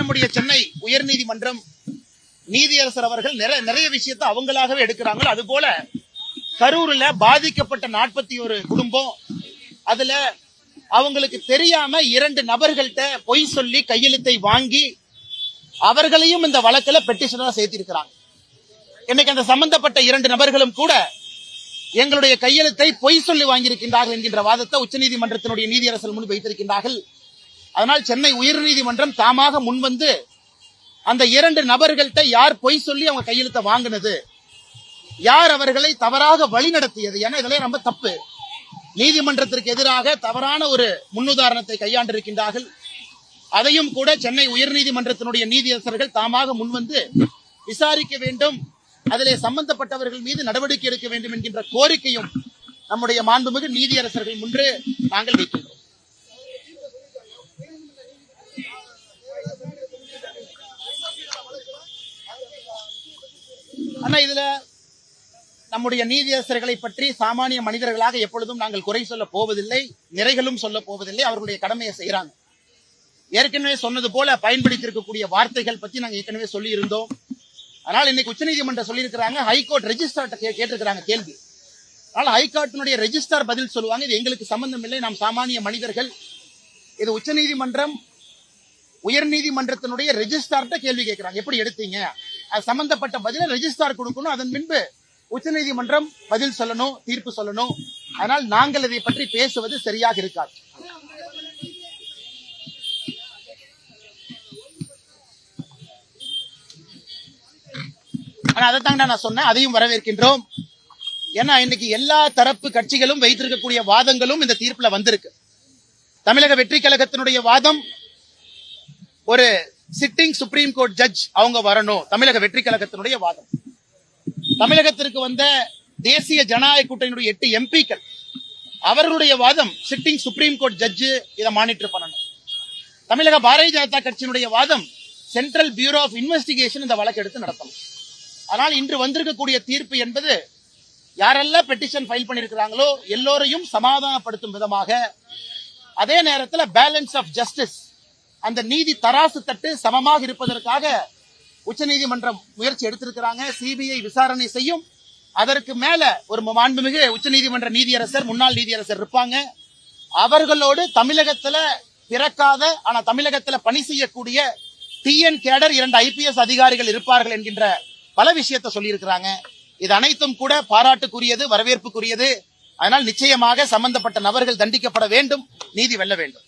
நம்முடைய சென்னை உயர்நீதிமன்றம் நீதியரசர் அவர்கள் நிறைய நிறைய விஷயத்தை அவங்களாகவே எடுக்கிறாங்களோ அது போல கரூர்ல பாதிக்கப்பட்ட நாற்பத்தி ஒரு குடும்பம் அதுல அவங்களுக்கு தெரியாம இரண்டு நபர்கள்ட்ட பொய் சொல்லி கையெழுத்தை வாங்கி அவர்களையும் இந்த வழக்கில் பெட்டிஷனரா சேர்த்திருக்கிறாங்க. இன்னைக்கு அந்த சம்பந்தப்பட்ட இரண்டு நபர்களும் கூட எங்களுடைய கையெழுத்தை பொய் சொல்லி வாங்கியிருக்கின்றார்கள் என்கின்ற வாதத்தை உச்சநீதிமன்றத்தினுடைய நீதியரசர் முன் வைத்திருக்கின்றார்கள். அதனால் சென்னை உயர்நீதிமன்றம் தாமாக முன்வந்து அந்த இரண்டு நபர்கள்ட்ட யார் பொய் சொல்லி அவங்க கையெழுத்தை வாங்கினது யார் அவர்களை தவறாக வழி நடத்தியது ஏன்னா இதெல்லாம் ரொம்ப தப்பு. நீதிமன்றத்திற்கு எதிராக தவறான ஒரு முன்னுதாரணத்தை கையாண்டிருக்கின்றார்கள். அதையும் கூட சென்னை உயர்நீதிமன்றத்தினுடைய நீதியரசர்கள் தாமாக முன்வந்து விசாரிக்க வேண்டும் அதிலே சம்பந்தப்பட்டவர்கள் மீது நடவடிக்கை எடுக்க வேண்டும் என்கின்ற கோரிக்கையும் நம்முடைய மாண்புமிகு நீதியரசர்கள் முன்று நாங்கள் வைக்கின்றோம் ஆனா இதுல நம்முடைய நீதியரசர்களை பற்றி சாமானிய மனிதர்களாக எப்பொழுதும் நாங்கள் குறை சொல்ல போவதில்லை நிறைகளும் சொல்ல போவதில்லை அவர்களுடைய கடமையை செய்யறாங்க ஏற்கனவே சொன்னது போல பயன்படுத்தியிருக்கக்கூடிய வார்த்தைகள் பத்தி நாங்க ஏற்கனவே சொல்லி இருந்தோம் அதனால இன்னைக்கு உச்சநீதிமன்றம் சொல்லியிருக்கிறாங்க ஹைகோர்ட் ரெஜிஸ்டர்ட்ட கேட்டிருக்கிறாங்க கேள்வி. அதனால ஹைகோர்ட்டினுடைய ரெஜிஸ்டார் பதில் சொல்லுவாங்க இது எங்களுக்கு சம்பந்தம் இல்லை நாம் சாமானிய மனிதர்கள். இது உச்சநீதிமன்றம் உயர்நீதிமன்றத்தினுடைய ரெஜிஸ்டார்ட்ட கேள்வி கேட்கிறாங்க. எப்படி எடுத்தீங்க? சம்பந்தப்பட்ட பதில ரெஜிஸ்டார் கொடுக்கணும். அதன் பின்பு உச்சநீதிமன்றம் பதில் சொல்லணும் தீர்ப்பு சொல்லணும். அதனால் நாங்கள் இதை பற்றி பேசுவது சரியாக இருக்காது. ஆனா அதைத்தாங்க நான் சொன்னேன். அதையும் வரவேற்கின்றோம். ஏன்னா இன்னைக்கு எல்லா தரப்பு கட்சிகளும் வைத்திருக்கக்கூடிய வாதங்களும் இந்த தீர்ப்புல வந்திருக்கு. தமிழக வெற்றி கழகத்தினுடைய வாதம் ஒரு சிட்டிங் சுப்ரீம் கோர்ட் ஜட்ஜ் அவங்க வரணும். தமிழக வெற்றி கழகத்தினுடைய வாதம். தமிழகத்திற்கு வந்த தேசிய ஜனநாயக கூட்டணியுடைய எட்டு எம்பிக்கள் அவர்களுடைய வாதம் சிட்டிங் சுப்ரீம் கோர்ட் ஜட்ஜு இதை மானிட்டர் பண்ணணும். தமிழக பாரதிய ஜனதா கட்சியினுடைய வாதம் சென்ட்ரல் பியூரோ ஆஃப் இன்வெஸ்டிகேஷன் இந்த வழக்கு எடுத்து நடத்தணும். ஆனால் இன்று வந்திருக்கக்கூடிய தீர்ப்பு என்பது யாரெல்லாம் பெட்டிஷன் ஃபைல் பண்ணியிருக்கிறாங்களோ எல்லோரையும் சமாதானப்படுத்தும் விதமாக அதே நேரத்தில் பேலன்ஸ் ஆஃப் ஜஸ்டிஸ் அந்த நீதி தராசு தட்டு சமமாக இருப்பதற்காக உச்சநீதிமன்றம் முயற்சி எடுத்திருக்கிறாங்க. சிபிஐ விசாரணை செய்யும். அதற்கு மேல ஒரு மாண்புமிகு உச்சநீதிமன்ற நீதியரசர் முன்னாள் நீதியரசர் இருப்பாங்க. அவர்களோடு தமிழகத்துல பிறக்காத ஆனா தமிழகத்துல பணி செய்யக்கூடிய டிஎன் கேடர் இரண்டு ஐபிஎஸ் அதிகாரிகள் இருப்பார்கள் என்கின்ற பல விஷயத்தை சொல்லியிருக்கிறாங்க. இது அனைத்தும் கூட பாராட்டுக்குரியது வரவேற்புக்குரியது. அதனால் நிச்சயமாக சம்பந்தப்பட்ட நபர்கள் தண்டிக்கப்பட வேண்டும் நீதி வெல்ல வேண்டும்.